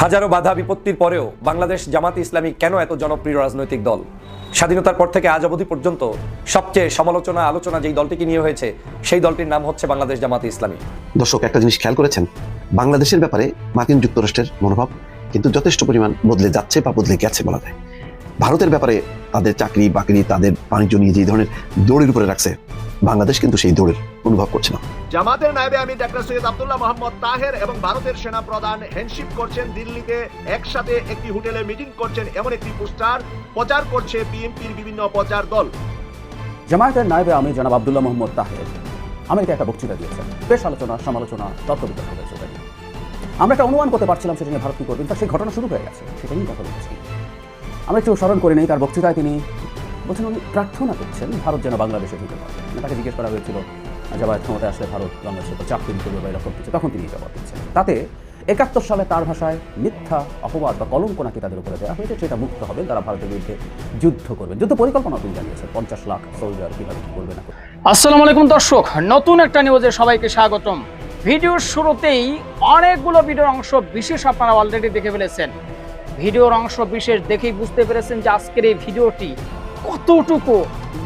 হাজারো বাধা বিপত্তির পরেও বাংলাদেশ জামাত ইসলামী কেন এত জনপ্রিয় রাজনৈতিক দল? স্বাধীনতার পর থেকে আজ অবধি পর্যন্ত সবচেয়ে সমালোচনা, আলোচনা যেই দলটিকে নিয়ে হয়েছে, সেই দলটির নাম হচ্ছে বাংলাদেশ জামাত ইসলামী। দর্শক, একটা জিনিস খেয়াল করেছেন? বাংলাদেশের ব্যাপারে মার্কিন যুক্তরাষ্ট্রের মনোভাব কিন্তু যথেষ্ট পরিমাণ বদলে যাচ্ছে বা বদলে গেছে বলা যায়। ভারতের ব্যাপারে তাদের চাকরি বাকরি তাদের বাণিজ্য নিয়ে যে ধরনের দৌড়ের উপরে রাখছে বাংলাদেশ কিন্তু সেই দৌড়ের অনুভব করছে না। জামাতের নায়েবে আমি ডাক্তার সৈয়দ আব্দুল্লাহ মোহাম্মদ তাহের এবং ভারতের সেনা প্রধান হ্যান্ডশিপ করছেন দিল্লিতে। একসাথে একটি হোটেলে মিটিং করছেন এমন একটি পোস্টার। প্রচার করছে বিএনপির বিভিন্ন প্রচার দল। জামায়াতের নায়েবে আমি জনাব আবদুল্লাহ মোহাম্মদ তাহের আমেরিকা একটা বক্তৃতা দিয়েছেন। বেশ আলোচনা সমালোচনা তর্ক বিতর্ক হয়েছে এটা আমরা একটা অনুমান করতে পারছিলাম সেটা নিয়ে ভারত কী করবে তার সেই ঘটনা শুরু হয়ে গেছে সেটা নিয়ে কথা বলছি। আমরা একটু স্মরণ করে নেই তার বক্তৃতায় তিনি বলছেন উনি প্রার্থনা করছেন, ভারত যেন বাংলাদেশে ঢুকে পারে মানে তাকে জিজ্ঞেস করা হয়েছিল জামায়াত ক্ষমতায় আসলে ভারত বাংলাদেশের উপর চাপ তৈরি করবে বা এরকম কিছু। তখন তিনি জবাব দিচ্ছেন। তাতে একাত্তর সালে তার ভাষায় মিথ্যা, অপবাদ বা কলঙ্ক নাকি তাদের উপরে দেওয়া হয়েছে, সেটা মুক্ত হবে। তারা ভারতের বিরুদ্ধে যুদ্ধ করবে। যুদ্ধ পরিকল্পনা তিনি জানিয়েছেন, পঞ্চাশ লাখ সোলজার কীভাবে করবে না। আসসালামু আলাইকুম দর্শক, নতুন একটা নিউজে সবাইকে স্বাগতম। ভিডিওর শুরুতেই অনেকগুলো ভিডিওর অংশ বিশেষ আপনারা অলরেডি দেখে ফেলেছেন। ভিডিওর অংশ বিশেষ দেখেই বুঝতে পেরেছেন যে আজকের এই ভিডিওটি কতটুকু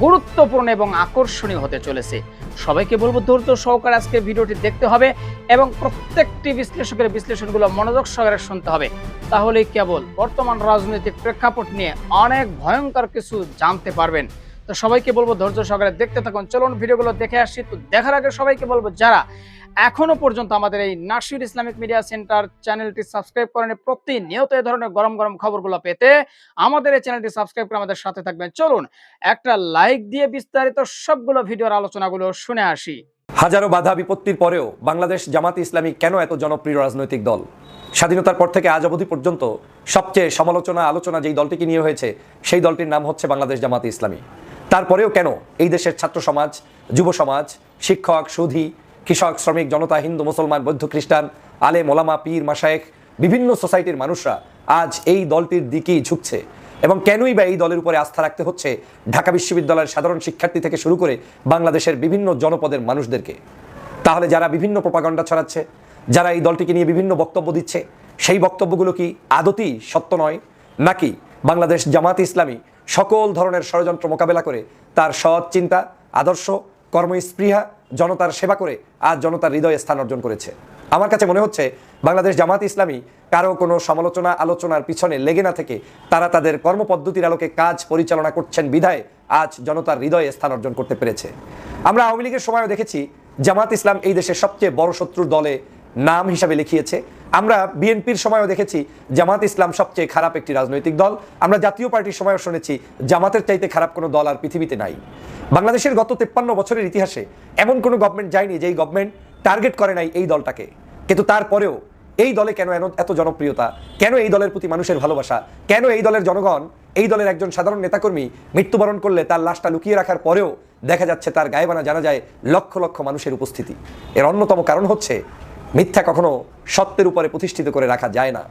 গুরুত্বপূর্ণ এবং আকর্ষণীয় হতে চলেছে। সবাইকে বলব ধৈর্য সহকারে আজকে ভিডিওটি দেখতে হবে এবং প্রত্যেকটি বিশ্লেষকের বিশ্লেষণগুলো মনোযোগ সহকারে শুনতে হবে। তাহলেই কেবল বর্তমান রাজনৈতিক প্রেক্ষাপট নিয়ে অনেক ভয়ঙ্কর কিছু জানতে পারবেন। তো সবাইকে বলব ধৈর্য সহকারে দেখতে থাকুন। চলুন ভিডিওগুলো দেখে আসি। তো দেখার আগে সবাইকে বলব যারা এখনও পর্যন্ত আমাদের এই নাসির ইসলামিক মিডিয়া সেন্টার চ্যানেলটি সাবস্ক্রাইব করেন। প্রতিনিয়ত এই ধরনের গরম গরম খবরগুলো পেতে আমাদের এই চ্যানেলটি সাবস্ক্রাইব করে আমাদের সাথে থাকবেন। চলুন, একটা লাইক দিয়ে বিস্তারিত সবগুলো ভিডিওর আলোচনাগুলো শুনে আসি। হাজারো বাধা বিপত্তির পরেও বাংলাদেশ জামাত ইসলামী কেন এত জনপ্রিয় রাজনৈতিক দল? স্বাধীনতার পর থেকে আজ অবধি পর্যন্ত সবচেয়ে সমালোচনা আলোচনা যেই দলটিকে নিয়ে হয়েছে, সেই দলটির নাম হচ্ছে বাংলাদেশ জামাত ইসলামী। তারপরেও কেন এই দেশের ছাত্র সমাজ, যুব সমাজ, শিক্ষক, সুধী কৃষক, শ্রমিক, জনতা, হিন্দু, মুসলমান, বৌদ্ধ, খ্রিস্টান আলে মোলামা পীর মাসায়েক বিভিন্ন সোসাইটির মানুষরা আজ এই দলটির দিকেই ঝুঁকছে। এবং কেনই বা এই দলের উপরে আস্থা রাখতে হচ্ছে ঢাকা বিশ্ববিদ্যালয়ের সাধারণ শিক্ষার্থী থেকে শুরু করে বাংলাদেশের বিভিন্ন জনপদের মানুষদেরকে? তাহলে যারা বিভিন্ন প্রপাগণ্ডা ছড়াচ্ছে, যারা এই দলটিকে নিয়ে বিভিন্ন বক্তব্য দিচ্ছে, সেই বক্তব্যগুলো কি আদতেই সত্য নয়? নাকি বাংলাদেশ জামাত ইসলামী সকল ধরনের ষড়যন্ত্র মোকাবেলা করে তার সৎ চিন্তা, আদর্শ কর্মস্পৃহা জনতার সেবা করে আজ জনতার হৃদয়ে স্থান অর্জন করেছে। আমার কাছে মনে হচ্ছে বাংলাদেশ জামাত ইসলামী কারও কোনো সমালোচনা, আলোচনার পিছনে লেগে না থেকে তারা তাদের কর্মপদ্ধতির আলোকে কাজ পরিচালনা করছেন বিধায় আজ জনতার হৃদয়ে স্থান অর্জন করতে পেরেছে। আমরা আওয়ামী লীগের সময়ও দেখেছি জামাত ইসলাম এই দেশের সবচেয়ে বড় শত্রুর দলে নাম হিসাবে লিখিয়েছে। আমরা বিএনপির সময়ও দেখেছি জামাত ইসলাম সবচেয়ে খারাপ একটি রাজনৈতিক দল। আমরা জাতীয় পার্টির সময়ও শুনেছি জামাতের চাইতে খারাপ কোনো দল আর পৃথিবীতে নাই। বাংলাদেশের গত তেপ্পান্ন বছরের ইতিহাসে এমন কোনো গভর্নমেন্ট যায়নি যেই গভর্নমেন্ট টার্গেট করে নাই এই দলটাকে। কিন্তু তারপরেও এই দলে কেন এত জনপ্রিয়তা? কেন এই দলের প্রতি মানুষের ভালোবাসা? কেন এই দলের জনগণ, এই দলের একজন সাধারণ নেতাকর্মী মৃত্যুবরণ করলে তার লাশটা লুকিয়ে রাখার পরেও দেখা যাচ্ছে তার গায়েবানা জানা যায় লক্ষ লক্ষ মানুষের উপস্থিতি। এর অন্যতম কারণ হচ্ছে মিথ্যা কখনো সত্যের উপরে প্রতিষ্ঠিত করে রাখা যায় না।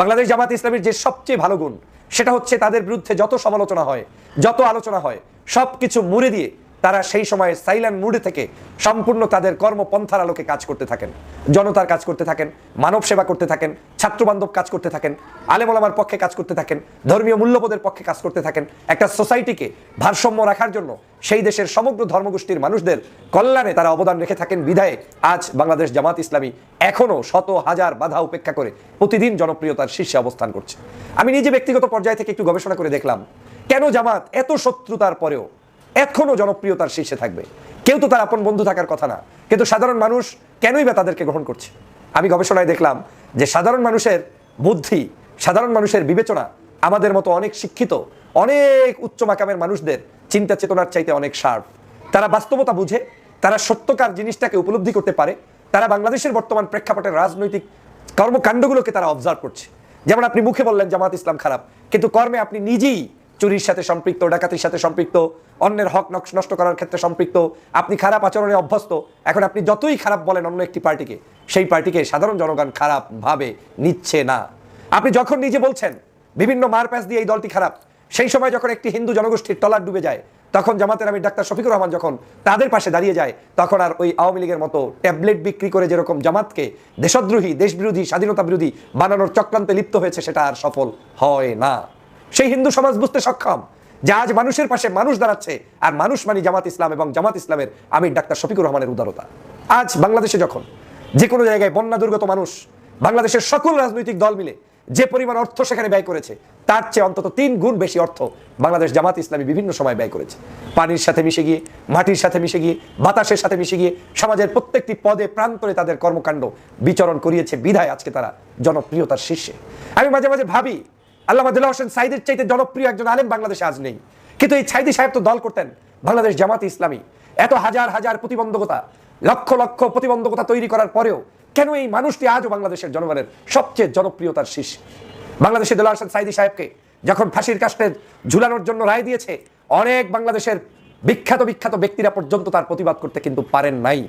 বাংলাদেশ জামাত ইসলামের যে সবচেয়ে ভালো গুণ, সেটা হচ্ছে তাদের বিরুদ্ধে যত সমালোচনা হয়, যত আলোচনা হয় সব কিছু মুড়ে দিয়ে তারা সেই সময় সাইলেন্ট মুডে থেকে সম্পূর্ণ তাদের কর্মপন্থার আলোকে কাজ করতে থাকেন। জনতার কাজ করতে থাকেন, মানব সেবা করতে থাকেন, ছাত্রবান্ধব কাজ করতে থাকেন আলেমলামার পক্ষে কাজ করতে থাকেন, ধর্মীয় মূল্যবোধের পক্ষে কাজ করতে থাকেন। একটা সোসাইটিকে ভারসাম্য রাখার জন্য সেই দেশের সমগ্র ধর্মগোষ্ঠীর মানুষদের কল্যাণে তারা অবদান রেখে থাকেন বিধায়ে আজ বাংলাদেশ জামাত ইসলামী এখনও শত হাজার বাধা উপেক্ষা করে প্রতিদিন জনপ্রিয়তার শীর্ষে অবস্থান করছে। আমি নিজে ব্যক্তিগত পর্যায় থেকে একটু গবেষণা করে দেখলাম, কেন জামাত এত শত্রুতার পরেও এখনও জনপ্রিয়তার শীর্ষে থাকবে। কেউ তো তার আপন বন্ধু থাকার কথা না। কিন্তু সাধারণ মানুষ কেনই বা তাদেরকে গ্রহণ করছে? আমি গবেষণায় দেখলাম যে সাধারণ মানুষের বুদ্ধি, সাধারণ মানুষের বিবেচনা আমাদের মতো অনেক শিক্ষিত, অনেক উচ্চ মাকামের মানুষদের চিন্তা চেতনার চাইতে অনেক শার্প। তারা বাস্তবতা বুঝে, তারা সত্যকার জিনিসটাকে উপলব্ধি করতে পারে, তারা বাংলাদেশের বর্তমান প্রেক্ষাপটের রাজনৈতিক কর্মকাণ্ডগুলোকে তারা অবজার্ভ করছে। যেমন আপনি মুখে বললেন জামাত ইসলাম খারাপ, কিন্তু কর্মে আপনি নিজেই চুরির সাথে সম্পৃক্ত, ডাকাতির সাথে সম্পৃক্ত, অন্যের হক নষ্ট করার ক্ষেত্রে সম্পৃক্ত, আপনি খারাপ আচরণে অভ্যস্ত। এখন আপনি যতই খারাপ বলেন অন্য একটি পার্টিকে, সেই পার্টিকে সাধারণ জনগণ খারাপ ভাবে নিচ্ছে না। আপনি যখন নিজে বলছেন, বিভিন্ন মারপ্যাচ দিয়ে এই দলটি খারাপ, সেই সময় যখন একটি হিন্দু জনগোষ্ঠীর টলার ডুবে যায়, তখন জামাতের আমি ডাক্তার শফিকুর রহমান যখন তাদের পাশে দাঁড়িয়ে যায়, তখন আর ওই আওয়ামী লীগের মতো ট্যাবলেট বিক্রি করে যেরকম জামাতকে দেশদ্রোহী, দেশবিরোধী, স্বাধীনতা বিরোধী বানানোর চক্রান্তে লিপ্ত হয়েছে, সেটা আর সফল হয় না। সেই হিন্দু সমাজ বুঝতে সক্ষম যে আজ মানুষের পাশে মানুষ দাঁড়াচ্ছে, আর মানুষ মানে জামাত ইসলাম এবং জামাত ইসলামের আমির ডাক্তার শফিকুর রহমানের উদারতা। আজ বাংলাদেশে যখন যে কোনো জায়গায় বন্যা দুর্গত মানুষ বাংলাদেশের সকল রাজনৈতিক দল মিলে যে পরিমাণ অর্থ সেখানে ব্যয় করেছে, তার চেয়ে অন্তত তিন গুণ বেশি অর্থ বাংলাদেশ জামাত ইসলামী বিভিন্ন সময় ব্যয় করেছে। পানির সাথে মিশে গিয়ে, মাটির সাথে মিশে গিয়ে, বাতাসের সাথে মিশে গিয়ে সমাজের প্রত্যেকটি পদে প্রান্তরে তাদের কর্মকাণ্ড বিচরণ করিয়েছে বিধায় আজকে তারা জনপ্রিয়তার শীর্ষে। আমি মাঝে মাঝে ভাবি আল্লাহ আদিল্লাহ হোসেন সাইদের চাইতে জনপ্রিয় একজন আলেম বাংলাদেশে আজ নেই। কিন্তু এই ছাইদি সাহেব তো দল করতেন বাংলাদেশ জামাত ইসলামী। এত হাজার হাজার প্রতিবন্ধকতা, লক্ষ লক্ষ প্রতিবন্ধকতা তৈরি করার পরেও কেন এই মানুষটি আজও বাংলাদেশের জনগণের সবচেয়ে জনপ্রিয়তার শীর্ষে? বাংলাদেশে দেলোয়ার হোসেন সাইদি সাহেবকে যখন ফাঁসির কাস্টে ঝুলানোর জন্য রায় দিয়েছে, অনেক বাংলাদেশের বিখ্যাত বিখ্যাত ব্যক্তিরা পর্যন্ত তার প্রতিবাদ করতে কিন্তু পারেন নাই।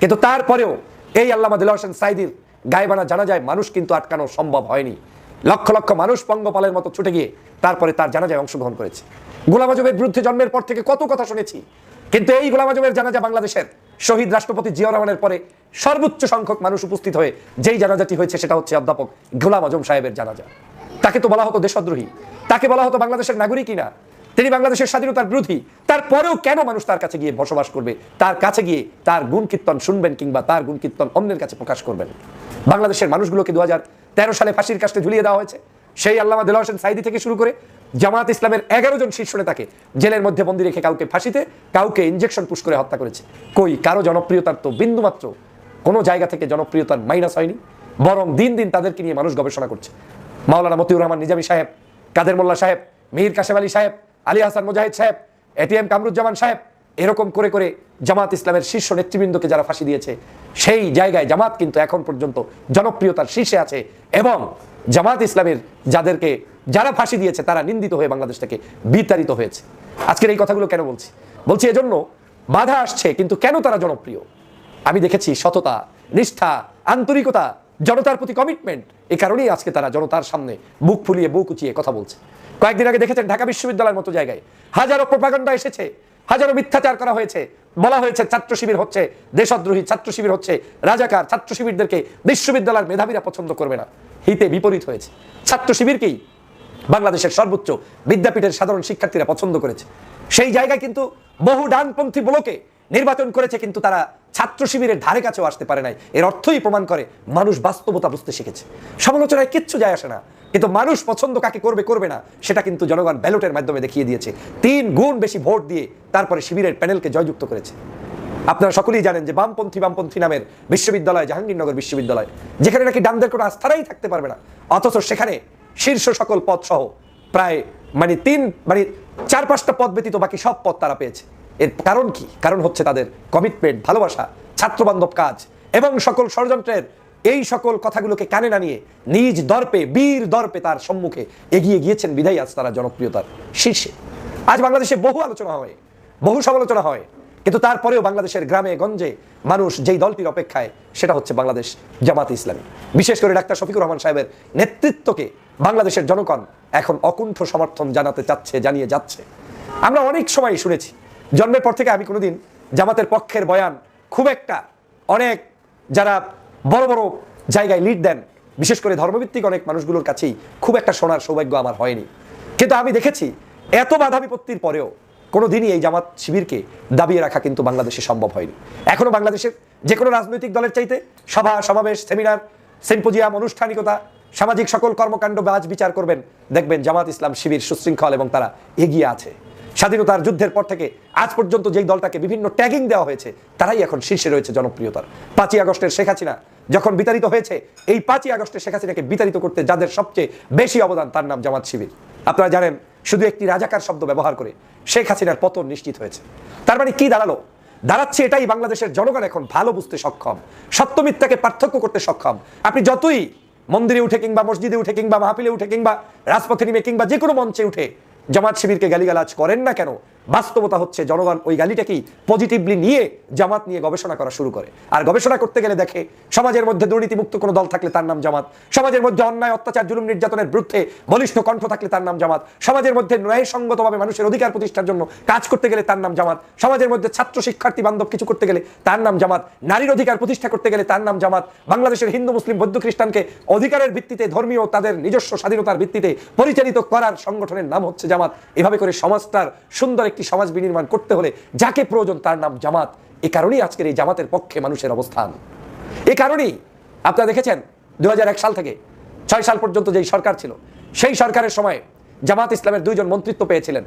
কিন্তু তারপরেও এই আল্লামা দেলোয়ার হোসেন সাইদির গায়েবানা জানা যায় মানুষ কিন্তু আটকানো সম্ভব হয়নি। লক্ষ লক্ষ মানুষ পঙ্গপালের মতো ছুটে গিয়ে তারপরে তার জানাজায় অংশগ্রহণ করেছে। গোলাম আজমের বিরুদ্ধে জন্মের পর থেকে কত কথা শুনেছি। কিন্তু এই গোলাম আজমের জানাজা বাংলাদেশের শহীদ রাষ্ট্রপতি জিয়া রহমানের পরে সর্বোচ্চ সংখ্যক মানুষ উপস্থিত হয়ে যেই জানাজাটি হয়েছে সেটা হচ্ছে অধ্যাপক গোলাম আজম সাহেবের জানাজা। তাকে তো বলা হতো দেশদ্রোহী। তাকে বলা হতো বাংলাদেশের নাগরিকই না তিনি বাংলাদেশের স্বাধীনতার বিরোধী। তারপরেও কেন মানুষ তার কাছে গিয়ে বসবাস করবে? তার কাছে গিয়ে তার গুণ কীর্তন শুনবেন কিংবা তার গুণ কীর্তন অন্যের কাছে প্রকাশ করবেন? বাংলাদেশের মানুষগুলোকে দু হাজার তেরো সালে ফাঁসির কাছে ঝুলিয়ে দেওয়া হয়েছে। সেই আল্লামা দেলা হোসেন সাইদি থেকে শুরু করে জামাত ইসলামের এগারো জন শীর্ষ নেতাকে জেলের মধ্যে বন্দি রেখে কাউকে ফাঁসিতে, কাউকে ইঞ্জেকশন পুশ করে হত্যা করেছে। কই, কারও জনপ্রিয়তার তো বিন্দুমাত্র কোনো জায়গা থেকে জনপ্রিয়তার মাইনাস হয়নি, বরং দিন দিন তাদেরকে নিয়ে মানুষ গবেষণা করছে। মাওলানা মতিউর রহমান নিজামী সাহেব, কাদের মোল্লা সাহেব, মীর কাশেম আলী সাহেব, আলী হাসান মুজাহিদ সাহেব এটিএম কামরুজ্জামান সাহেব, এরকম করে করে জামাত ইসলামের শীর্ষ নেতৃবৃন্দকে যারা ফাঁসি দিয়েছে, সেই জায়গায় জামাত কিন্তু এখন পর্যন্ত জনপ্রিয়তার শীর্ষে আছে এবং জামাত ইসলামের যাদেরকে যারা ফাঁসি দিয়েছে, তারা নিন্দিত হয়ে বাংলাদেশ থেকে বিতাড়িত হয়েছে। আজকের এই কথাগুলো কেন বলছি? বলছি এজন্য বাধা আসছে, কিন্তু কেন তারা জনপ্রিয়? আমি দেখেছি সততা, নিষ্ঠা, আন্তরিকতা, জনতার প্রতি কমিটমেন্ট এই কারণেই আজকে তারা জনতার সামনে বুক ফুলিয়ে বুক উঁচিয়ে কথা বলছে। কয়েকদিন আগে দেখেছেন ঢাকা বিশ্ববিদ্যালয়ের মতো জায়গায় হাজারো প্রপাগান্ডা এসেছে, হাজারো মিথ্যাচার করা হয়েছে বলা হয়েছে, ছাত্র শিবির হচ্ছে দেশদ্রোহী, ছাত্র শিবির হচ্ছে রাজাকার, ছাত্র শিবিরদেরকে বিশ্ববিদ্যালয়ের মেধাবীরা পছন্দ করবে না। হিতে বিপরীত হয়েছে। ছাত্র শিবিরকেই বাংলাদেশের সর্বোচ্চ বিদ্যাপীঠের সাধারণ শিক্ষার্থীরা পছন্দ করেছে। সেই জায়গায় কিন্তু বহু ডানপন্থী ব্লকে নির্বাচন করেছে কিন্তু তারা ছাত্র শিবিরের ধারে কাছেও আসতে পারে নাই। এর অর্থই প্রমাণ করে মানুষ বাস্তবতা বুঝতে শিখেছে। সমালোচনায় কিচ্ছু যায় আসে না। কিন্তু মানুষ পছন্দ কাকে করবে করবে না, সেটা কিন্তু জনগণ ব্যালটের মাধ্যমে দেখিয়ে দিয়েছে। তিন গুণ বেশি ভোট দিয়ে তারপরে শিবিরের প্যানেলকে জয়যুক্ত করেছে। আপনারা সকলেই জানেন যে বামপন্থী বামপন্থী নামের বিশ্ববিদ্যালয় জাহাঙ্গীরনগর বিশ্ববিদ্যালয়, যেখানে নাকি ডানদের কোনো আস্থারাই থাকতে পারবে না। অথচ সেখানে শীর্ষ সকল পদ সহ প্রায় মানে তিন মানে চার পাঁচটা পদ ব্যতীত বাকি সব পদ তারা পেয়েছে। এর কারণ কি? কারণ হচ্ছে তাদের কমিটমেন্ট ভালোবাসা, ছাত্রবান্ধব কাজ এবং সকল ষড়যন্ত্রের এই সকল কথাগুলোকে কানে না নিয়ে নিজ দর্পে, বীর দর্পে তার সম্মুখে এগিয়ে গিয়েছেন বিধায় আজ তারা জনপ্রিয়তার শীর্ষে। আজ বাংলাদেশে বহু আলোচনা হয়, বহু সমালোচনা হয়, কিন্তু তারপরেও বাংলাদেশের গ্রামে, গঞ্জে মানুষ যেই দলটির অপেক্ষায়, সেটা হচ্ছে বাংলাদেশ জামাত ইসলামী। বিশেষ করে ডাক্তার শফিকুর রহমান সাহেবের নেতৃত্বকে বাংলাদেশের জনগণ এখন অকুণ্ঠ সমর্থন জানাতে চাচ্ছে, জানিয়ে যাচ্ছে। আমরা অনেক সময় শুনেছি জন্মের পর থেকে আমি কোনোদিন জামাতের পক্ষের বয়ান খুব একটা অনেক যারা বড় বড় জায়গায় লিড দেন, বিশেষ করে ধর্মভিত্তিক অনেক মানুষগুলোর কাছেই খুব একটা শোনার সৌভাগ্য আমার হয়নি। কিন্তু আমি দেখেছি এত বাধা বিপত্তির পরেও কোনো দিনই এই জামাত শিবিরকে দাবিয়ে রাখা কিন্তু বাংলাদেশে সম্ভব হয়নি। এখনও বাংলাদেশের যে কোনো রাজনৈতিক দলের চাইতে সভা, সমাবেশ, সেমিনার, সিম্পোজিয়াম, আনুষ্ঠানিকতা, সামাজিক সকল কর্মকাণ্ড বাজ বিচার করবেন, দেখবেন জামাত ইসলাম শিবির সুশৃঙ্খল এবং তারা এগিয়ে আছে। স্বাধীনতার যুদ্ধের পর থেকে আজ পর্যন্ত যেই দলটাকে বিভিন্ন ট্যাগিং দেওয়া হয়েছে, তারাই এখন শীর্ষে রয়েছে জনপ্রিয়তার। পাঁচই আগস্টের শেখ হাসিনা যখন বিতাড়িত হয়েছে, এই পাঁচই আগস্টে শেখ হাসিনাকে বিতাড়িত করতে যাদের সবচেয়ে বেশি অবদান, তার নাম জামাত শিবির। আপনারা জানেন, শুধু একটি রাজাকার শব্দ ব্যবহার করে শেখ হাসিনার পতন নিশ্চিত হয়েছে। তার মানে কি দাঁড়াল? দাঁড়াচ্ছে এটাই বাংলাদেশের জনগণ এখন ভালো বুঝতে সক্ষম সত্য মিথ্যাকে পার্থক্য করতে সক্ষম। আপনি যতই মন্দিরে উঠে কিংবা মসজিদে উঠে কিংবা মাহফিলে উঠে কিংবা রাজপথে নেমে কিংবা যে কোনো মঞ্চে উঠে জামাত শিবিরকে গালিগালাজ করেন না কেন? বাস্তবতা হচ্ছে জনগণ ওই গালিটাকেই পজিটিভলি নিয়ে জামাত নিয়ে গবেষণা করা শুরু করে। আর গবেষণা করতে গেলে দেখে, সমাজের মধ্যে দুর্নীতিমুক্ত কোনো দল থাকলে তার নাম জামাত, সমাজের মধ্যে অন্যায়, অত্যাচার, জুলুম, নির্যাতনের বিরুদ্ধে বলিষ্ঠ কণ্ঠ থাকলে তার নাম জামাত, সমাজের মধ্যে ন্যায়সঙ্গতভাবে মানুষের অধিকার প্রতিষ্ঠার জন্য কাজ করতে গেলে তার নাম জামাত, সমাজের মধ্যে ছাত্র শিক্ষার্থী বান্ধব কিছু করতে গেলে তার নাম জামাত, নারীর অধিকার প্রতিষ্ঠা করতে গেলে তার নাম জামাত, বাংলাদেশের হিন্দু, মুসলিম, বৌদ্ধ, খ্রিস্টানকে অধিকারের ভিত্তিতে ধর্মীয় তাদের নিজস্ব স্বাধীনতার ভিত্তিতে পরিচালিত করার সংগঠনের নাম হচ্ছে জামাত। এভাবে করে সমাজটার সুন্দর একটি সমাজ বিনির্মাণ করতে হলে যাকে প্রয়োজন তার নাম জামাত। এ কারণেই আজকের এই জামাতের পক্ষে মানুষের অবস্থান। এ কারণেই আপনারা দেখেছেন দুই হাজার এক সাল থেকে ছয় সাল পর্যন্ত যেই সরকার ছিল, সেই সরকারের সময় জামাত ইসলামের দুইজন মন্ত্রিত্ব পেয়েছিলেন।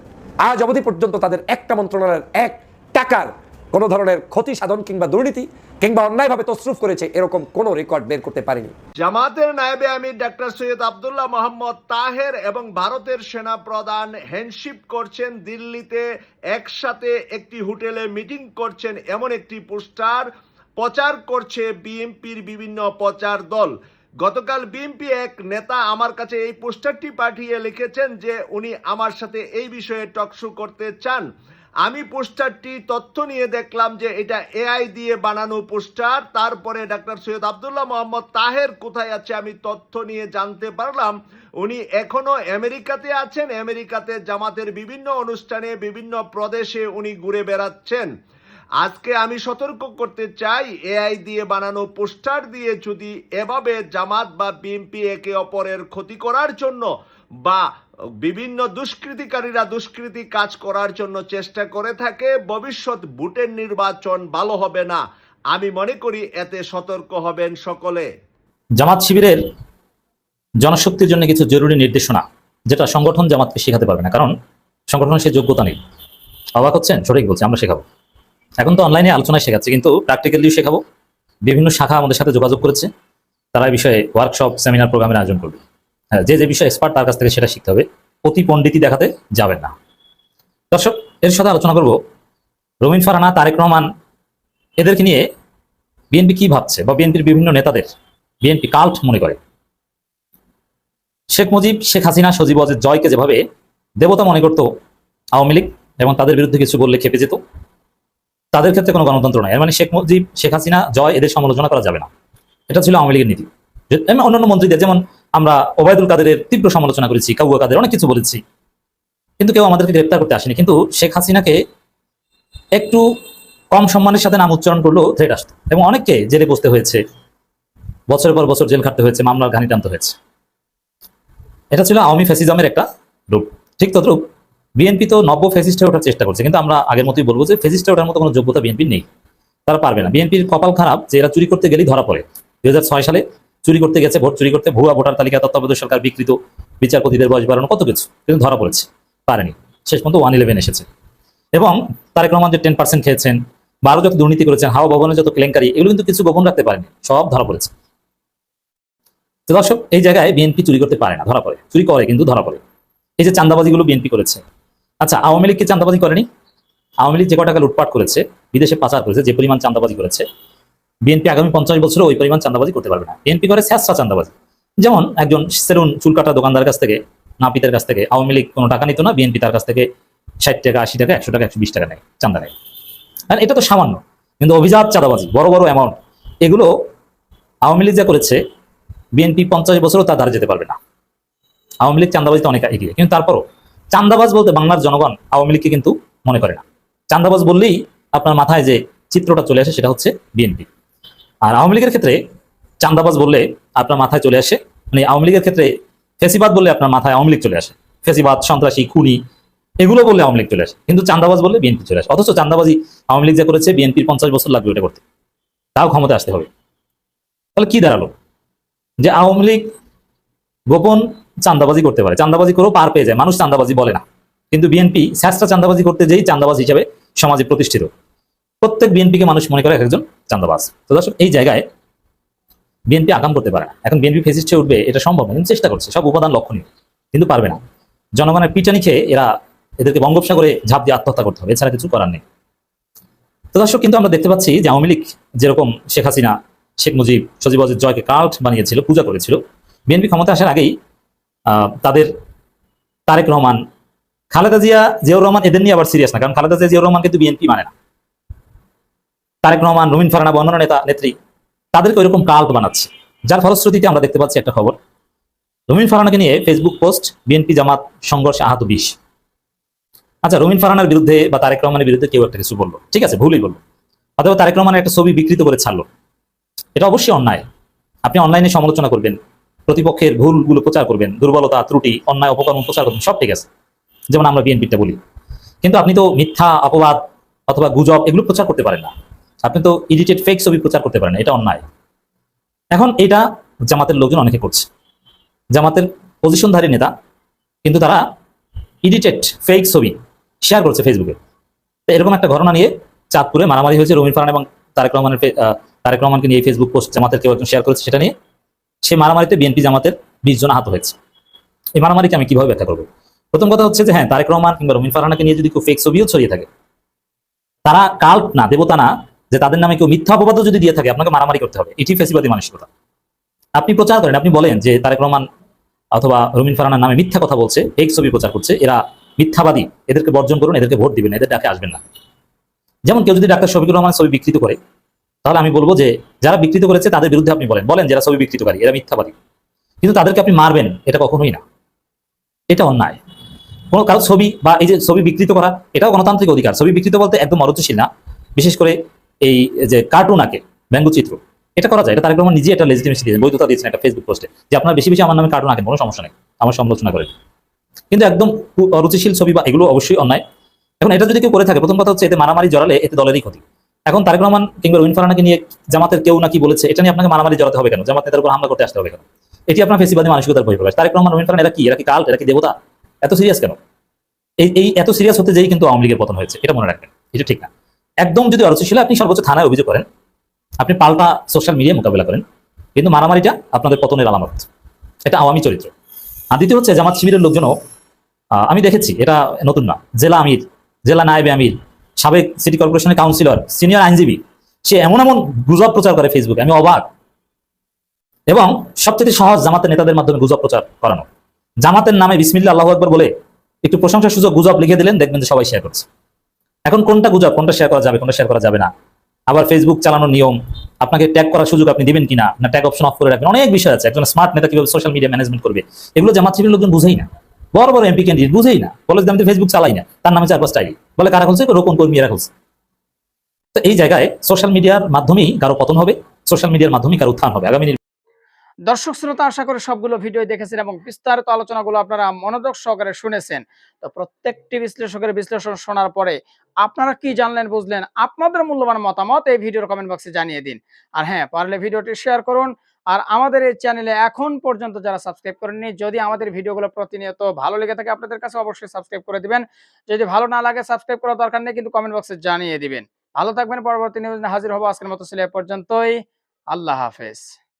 আজ অবধি পর্যন্ত তাদের একটা মন্ত্রণালয়ের এক টাকার কোনো ধরনের ক্ষতি, সাধন কিংবা দুর্নীতি কিংবা অন্যায়ভাবে তসরুফ করেছে, এরকম কোনো রেকর্ড বের করতে পারেনি। জামাতের নায়েবে আমির ডাক্তার সৈয়দ আব্দুল্লাহ মোহাম্মদ তাহের এবং ভারতের সেনা প্রধান হ্যান্ডশিপ করছেন দিল্লিতে, একসাথে একটি হোটেলে মিটিং করছেন এমন একটি পোস্টার, প্রচার করছে বিএনপির বিভিন্ন প্রচার দল। গতকাল বিএনপি এক নেতা আমার কাছে এই পোস্টারটি পাঠিয়ে লিখেছেন যে উনি আমার সাথে এই বিষয়ে টকশো করতে চান। আমি পোস্টারটি তথ্য নিয়ে দেখলাম যে এটা এআই দিয়ে বানানো পোস্টার। তারপরে ডাক্তার সৈয়দ আবদুল্লাহ মোহাম্মদ তাহের কোথায় আছে আমি তথ্য নিয়ে জানতে পারলাম। উনি এখনও আমেরিকাতে আছেন। আমেরিকাতে জামাতের বিভিন্ন অনুষ্ঠানে বিভিন্ন প্রদেশে উনি ঘুরে বেড়াচ্ছেন। আজকে আমি সতর্ক করতে চাই, এআই দিয়ে বানানো পোস্টার দিয়ে যদি এভাবে জামাত বা বিএনপি একে অপরের ক্ষতি করার জন্য বা বিভিন্ন দুষ্কৃতিকারীরা দুষ্কৃতি কাজ করার জন্য চেষ্টা করে থাকে, ভবিষ্যৎ ভোটের নির্বাচন ভালো হবে না। আমি মনে করি এতে সতর্ক হবেন সকলে। জামাত শিবিরের জনশক্তির জন্য কিছু জরুরি নির্দেশনা, যেটা সংগঠন জামাতকে শেখাতে পারবে না। কারণ সংগঠনের সে যোগ্যতা নেই। অবাক হচ্ছেন? সঠিক বলছি, আমরা শেখাবো। এখন তো অনলাইনে আলোচনা শেখাচ্ছে, কিন্তু প্র্যাকটিক্যালিও শেখাবো। বিভিন্ন শাখা আমাদের সাথে যোগাযোগ করেছে। তারা বিষয়ে ওয়ার্কশপ সেমিনার প্রোগ্রামের আয়োজন করবে। হ্যাঁ যে যে বিষয়ে এক্সপার্ট তার কাছ থেকে সেটা শিখতে হবে। অতি পণ্ডিতি দেখাতে যাবেন না। দর্শক, এর সাথে আলোচনা করব রবিন ফারানা, তারেক রহমান, এদেরকে নিয়ে বিএনপি কি ভাবছে বা বিএনপির বিভিন্ন নেতাদের বিএনপি কাল্ট মনে করে। শেখ মুজিব, শেখ হাসিনা, সজীব অজের জয়কে যেভাবে দেবতা মনে করত আওয়ামী লীগ এবং তাদের বিরুদ্ধে কিছু বললে খেপে যেত। তাদের ক্ষেত্রে কোনো গণতন্ত্র নাই। এর মানে শেখ মুজিব, শেখ হাসিনা, জয় এদের সমালোচনা করা যাবে না। এটা ছিল আওয়ামী লীগের নীতি। অন্যান্য মন্ত্রীদের, যেমন আমরা ওবায়দুল কাদেরের তীব্র সমালোচনা করেছি, কাউয়া কাদের অনেক কিছু বলেছি। কিন্তু কেউ আমাদেরকে গ্রেপ্তার করতে আসেনি। কিন্তু শেখ হাসিনাকে একটু কম সম্মানের সাথে নাম উচ্চারণ করলেও থ্রেট আসতো। এবং অনেককে জেলে বসতে হয়েছে। বছরের পর বছর জেল খাটতে হয়েছে, মামলার ঘানি টানতে হয়েছে। এটা ছিল আওয়ামী ফ্যাসিজমের একটা রূপ। ঠিক তদ্রূপ বিএনপি তো নব্য ফেসিস্টে ওঠার চেষ্টা করছে, কিন্তু আমরা আগের মতোই বলব যে ফেসিস্টে ওঠার মতো কোনো যোগ্যতা বিএনপির নেই। তারা পারবে না। বিএনপির কপাল খারাপ যে এরা চুরি করতে গেলেই ধরা পড়ে। দুই হাজার ছয় সালে চুরি করতে গেছে, ভোট চুরি করতে ভুয়া ভোটার তালিকা, তত্ত্বাবধায়ক সরকার, বিকৃত বিচারপতিদের বয়স বাড়ানো, কত কিছু, কিন্তু ধরা পড়েছে। পারেনি। শেষ পর্যন্ত ওয়ান ইলেভেন এসেছে। এবং তারেক রহমান যে টেন পার্সেন্ট খেয়েছেন বা আরও যত দুর্নীতি করেছেন, হাওয়া ভবনে যত কেলেঙ্কারি, এগুলো কিন্তু কিছু গোপন রাখতে পারেনি। সব ধরা পড়েছে। দর্শক, এই জায়গায় বিএনপি চুরি করতে পারে না, ধরা পড়ে। চুরি করে কিন্তু ধরা পড়ে। এই যে চান্দাবাজিগুলো বিএনপি করেছে আচ্ছা আওয়ামী লীগ কি চান্দাবাজি করেনি? আওয়ামী লীগ যে কটাকা লুটপাট করেছে, বিদেশে পাচার করেছে, যে পরিমাণ চান্দাবাজি করেছে, বিএনপি আগামী পঞ্চাশ বছরে ওই পরিমাণ চান্দাবাজি করতে পারবে না। বিএনপি করে স্যাঁচা চান্দাবাজি যেমন একজন সেলুন চুল কাটা দোকানদার কাছ থেকে, নাপিতের কাছ থেকে, আওয়ামী লীগ কোনো টাকা নিত না, বিএনপি তার কাছ থেকে ষাট টাকা, আশি টাকা, একশো টাকা, একশো বিশ টাকা নেয় চান্দা নেয়। আর এটা তো সামান্য, কিন্তু অভিজাত চাঁদাবাজি, বড় বড় অ্যামাউন্ট এগুলো আওয়ামী লীগ যা করেছে, বিএনপি পঞ্চাশ বছরও তা দ্বারা যেতে পারবে না। আওয়ামী লীগ চান্দাবাজিতে অনেক এগিয়ে, কিন্তু তারপরও চান্দাবাজ বলতে বাংলার জনগণ আওয়ামী লীগকে কিন্তু মনে করে না। চান্দাবাজ বললেই আপনার মাথায় যে চিত্রটা চলে আসে সেটা হচ্ছে বিএনপি আর আওয়ামী লীগের ক্ষেত্রে চান্দাবাজ বললে আপনার মাথায় চলে আসে মানে আওয়ামী লীগের ক্ষেত্রে ফেসিবাদ বললে আপনার মাথায় আওয়ামী লীগ চলে আসে। ফেসিবাদ, সন্ত্রাসী, খুনি, এগুলো বললে আওয়ামী লীগ চলে আসে। কিন্তু চান্দাবাজ বললে বিএনপি চলে আসে। অথচ চান্দাবাজি আওয়ামী লীগ যা করেছে বিএনপির পঞ্চাশ বছর লাগবে ওটা করতে। তাও ক্ষমতা আসতে হবে। তাহলে কি দাঁড়াল? যে আওয়ামী লীগ গোপন চান্দাবাজি করতে পারে। চান্দাবাজি করেও পার পেয়ে যায়। মানুষ চান্দাবাজি বলে না। কিন্তু বিএনপি স্যাসটা চান্দাবাজি করতে যেই চান্দাবাজ হিসেবে সমাজে প্রতিষ্ঠিত, প্রত্যেক বিএনপিকে মানুষ মনে করে একজন চান্দাবাজ তো দর্শক, এই জায়গায় বিএনপি আগাম করতে পারে এখন বিএনপি ফেসিস্টে উঠবে, এটা সম্ভব না। চেষ্টা করছে। সব উপাদান লক্ষণীয়, কিন্তু পারবে না। জনগণের পিটানি খেয়ে এরা এদেরকে বঙ্গোপসাগরে ঝাঁপ দিয়ে আত্মহত্যা করতে হবে। এছাড়া কিছু করার নেই। তো দর্শক, কিন্তু আমরা দেখতে পাচ্ছি যে আওয়ামী লীগ যেরকম শেখ হাসিনা, শেখ মুজিব, সজীব জয়কে কাল্ট বানিয়েছিল, পূজা করেছিল, বিএনপি ক্ষমতা আসার আগেই তাদের তারেক রহমান, খালেদা জিয়া, জিয়াউর রহমান এদের নিয়ে আবার সিরিয়াস না, কারণ খালেদা জিয়া, জিয়াউর রহমান কিন্তু বিএনপি মানে না। তারেক রহমান, রুমিন ফারানা বা অন্যান্য নেতা, নেত্রী, তাদেরকে ওইরকম কাল্ট বানাচ্ছে। যার ফলশ্রুতিতে আমরা দেখতে পাচ্ছি একটা খবর। রুমিন ফারানাকে নিয়ে ফেসবুক পোস্ট বিএনপি জামাত সংঘর্ষে আহত বিষ আচ্ছা রুমিন ফারানার বিরুদ্ধে বা তারেক রহমানের বিরুদ্ধে কেউ একটা কিছু বলল। ঠিক আছে, ভুলই বলল। অথবা তারেক রহমানের একটা ছবি বিকৃত করে ছাড়লো। এটা অবশ্যই অন্যায়। আপনি অনলাইনে সমালোচনা করবেন। প্রতিপক্ষের ভুলগুলো প্রচার করবেন, দুর্বলতা, ত্রুটি, অন্যায়, অপকর্ম প্রচার করবেন, সব ঠিক আছে। যেমন আমরা বিএনপিটা বলি। কিন্তু আপনি তো মিথ্যা, অপবাদ অথবা গুজব এগুলো প্রচার করতে পারেন না। আপনি তো এডিটেড ফেক ছবি প্রচার করতে পারেন এটা অন্যায়। এখন এটা জামাতের লোকজন অনেকে করছে। জামাতের পজিশনধারী নেতা, কিন্তু তারা এডিটেড ফেক ছবি শেয়ার করছে ফেসবুকে। তো এরকম একটা ঘটনা নিয়ে চাঁদপুরে মারামারি হয়েছে ফারান এবং তারেক রহমানের তারেক রহমানকে নিয়ে ফেসবুক পোস্ট জামাতের কেউ একজন শেয়ার করেছে, সেটা নিয়ে সেই মারামারিতে বিএনপি জামাতের বিশ জন আহত হয়েছে। এই মারামারিকে আমি কীভাবে ব্যাখ্যা করব? প্রথম কথা হচ্ছে যে হ্যাঁ তারেক রহমান কিংবা রমিন ফারহানাকে নিয়ে যদি কেউ ফেক ছবিও ছড়িয়ে থাকে, তারা কাল্প না, দেবতা না, যে তাদের নামে কেউ মিথ্যা অপবাদও যদি দিয়ে থাকে, আপনাকে মারামারি করতে হবে। এটি ফেসিবাদী মানসিকতা। আপনি প্রচার করেন, আপনি বলেন যে তারেক রহমান অথবা রমিন ফারহানার নামে মিথ্যা কথা বলছে ফেক ছবি প্রচার করছে, এরা মিথ্যাবাদী, এদেরকে বর্জন করুন, এদেরকে ভোট দিবেন এদের ডাকে আসবেন না। যেমন কেউ যদি ডাক্তার শফিকুর রহমান ছবি বিকৃত করে তাহলে আমি বলব যে, যারা বিকৃত করেছে, তাদের বিরুদ্ধে আপনি বলেন। বলেন যারা ছবি বিকৃতকারী, এরা মিথ্যাবাদী। কিন্তু তাদেরকে আপনি মারবেন, এটা কখনোই না। এটা অন্যায়। কোনো কারও ছবি বা এই যে ছবি বিকৃত করা, এটাও গণতান্ত্রিক অধিকার। ছবি বিকৃত বলতে একদম অরুচিশীল না। বিশেষ করে এই যে কার্টুন আঁকে ব্যঙ্গচিত্র এটা করা যায়। এটা তারেক নিজে একটা লেজিটিমেসি দিয়েছেন, বৈধতা দিয়েছেন একটা ফেসবুক পোস্টে যে আপনার বেশি বেশি আমার নামে কার্টুন আঁকেন, কোনো সমস্যা নেই। আমার সমালোচনা করেন। কিন্তু একদম অরুচিশীল ছবি বা এগুলো অবশ্যই অন্যায়। এখন এটা যদি কেউ করে থাকে, প্রথম কথা হচ্ছে এতে মারামারি জড়ালে এতে দলেরই ক্ষতি। এখন তারেক রহমান কিংবা রবিন ফারানাকে নিয়ে জামাতের কেউ নাকি বলেছে, এটা নিয়ে আপনাকে মারামারি জড়াতে হবে কেন? জামাত নেতার উপর হামলা করতে আসতে হবে কেন? এটি আপনার ফেসিবাদী মানসিকতার বহিঃপ্রকাশ। তারেক রহমান রবিন ফারান, এরা কি? এরা কি কাল? এরা কি দেবতা? এত সিরিয়াস কেন? এই এই এত সিরিয়াস হতে যেই কিন্তু আওয়ামী লীগের পতন হয়েছে, এটা মনে রাখবেন, এটা ঠিক না। একদম যদি অরুচিশীল আপনি সর্বোচ্চ থানায় অভিযোগ করেন, আপনি পাল্টা সোশ্যাল মিডিয়ায় মোকাবিলা করেন, কিন্তু মারামারিটা আপনাদের পতনের আলামত। এটা আওয়ামী চরিত্র। আর দ্বিতীয় হচ্ছে জামাত শিবিরের লোকজনও আমি দেখেছি, এটা নতুন না, জেলা আমির, জেলা নায়েবে আমির সাবেক সিটি কর্পোরেশনের কাউন্সিলর, সিনিয়র আইনজীবী, সে এমন এমন গুজব প্রচার করে ফেসবুকে আমি অবাক। এবং সবচেয়ে সহজ জামাতের নেতাদের মাধ্যমে গুজব প্রচার করানো। জামাতের নামে বিসমিল্লা আল্লাহ একবার বলে একটু প্রশংসার সুযোগ গুজব লিখে দিলেন, দেখবেন যে সবাই শেয়ার করছে। এখন কোনটা গুজব, কোনটা শেয়ার করা যাবে, কোনটা শেয়ার করা যাবে না? আবার ফেসবুক চালানোর নিয়ম, আপনাকে ট্যাগ করার সুযোগ আপনি দিবেন কিনা, না ট্যাগ অপশন অফ করে রাখবেন? অনেক বিষয় আছে, একজন স্মার্ট নেতা কীভাবে সোশ্যাল মিডিয়া ম্যানেজমেন্ট করবে? এগুলো জামাত শিবিরের লোকজন বুঝেই না। বড় বড় এমপি ক্যান্ডিডেট বুঝেই না। বলে আমি ফেসবুক চালাই না, তার নামে চার পাঁচটা আইডি। বলে কারা খুলছে? রোপণ কর্মীরা খুলছে। তো এই জায়গায় সোশ্যাল মিডিয়ার মাধ্যমেই কারও পতন হবে সোশ্যাল মিডিয়ার মাধ্যমেই কারও উত্থান হবে। আগামী দর্শক শ্রোতা, আশা করি সবগুলো ভিডিও দেখেছেন এবং বিস্তারিত আলোচনাগুলো আপনারা মনোযোগ সহকারে শুনেছেন। তো প্রত্যেকটি বিশ্লেষকের বিশ্লেষণ শোনার পরে আপনারা কি জানলেন, বুঝলেন? আপনাদের মূল্যবান মতামত এই ভিডিওর কমেন্ট বক্সে জানিয়ে দিন। আর হ্যাঁ পারলে ভিডিওটি শেয়ার করুন। আর আমাদের এই চ্যানেলে এখন পর্যন্ত যারা সাবস্ক্রাইব করেননি, যদি আমাদের ভিডিওগুলো প্রতিনিয়ত ভালো লেগে থাকে আপনাদের কাছে অবশ্যই সাবস্ক্রাইব করে দিবেন। যদি ভালো না লাগে সাবস্ক্রাইব করার দরকার নেই, কিন্তু কমেন্ট বক্সে জানিয়ে দিবেন। ভালো থাকবেন, পরবর্তী নিউজ হাজির হব আজকের মতো এ পর্যন্তই। আল্লাহ হাফেজ।